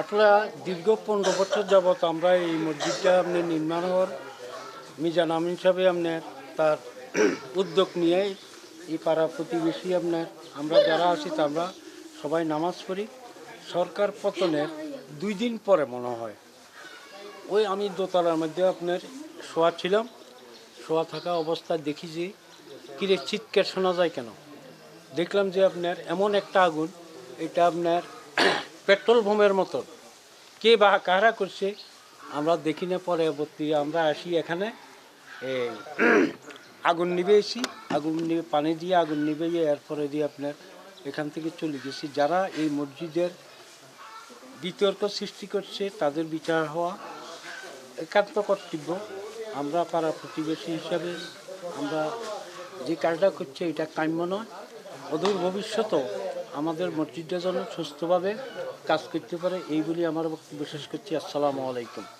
আসলে দীর্ঘ পনেরো বছর যাবৎ আমরা এই মসজিদটা আপনি নির্মাণ হওয়ার মিজান আমিন সাহেব আপনার তার উদ্যোগ নিয়ে এই পাড়া প্রতিবেশী আপনার আমরা যারা আছি আমরা সবাই নামাজ পড়ি। সরকার পতনের দুই দিন পরে মনে হয়। ওই আমি দোতলার মধ্যে আপনার শোয়া ছিলাম। শোয়া থাকা অবস্থায় দেখি যে কিরে চিৎকার শোনা যায় কেন? দেখলাম যে আপনার এমন একটা আগুন, এটা আপনার পেট্রোল বোমের মতো। কে বা কারা করছে, আমরা দেখি না পরবর্তী আমরা আসি এখানে আগুন নিবে এসি, আগুন নিবে, পানি দিয়ে আগুন নিবে, এরপরে দিয়ে আপনার এখান থেকে চলে গেছি। যারা এই মসজিদের বিতর্ক সৃষ্টি করছে, তাদের বিচার হওয়া একান্ত কর্তব্য। আমরা পাড়া প্রতিবেশী হিসাবে আমরা যে কাজটা করছি, এটা কাম্য নয়। অদূর ভবিষ্যতেও আমাদের মসজিদটা যেন সুস্থভাবে কাজ করতে পারে এই বলে আমার বক্তব্য শেষ করছি। আসসালামু আলাইকুম।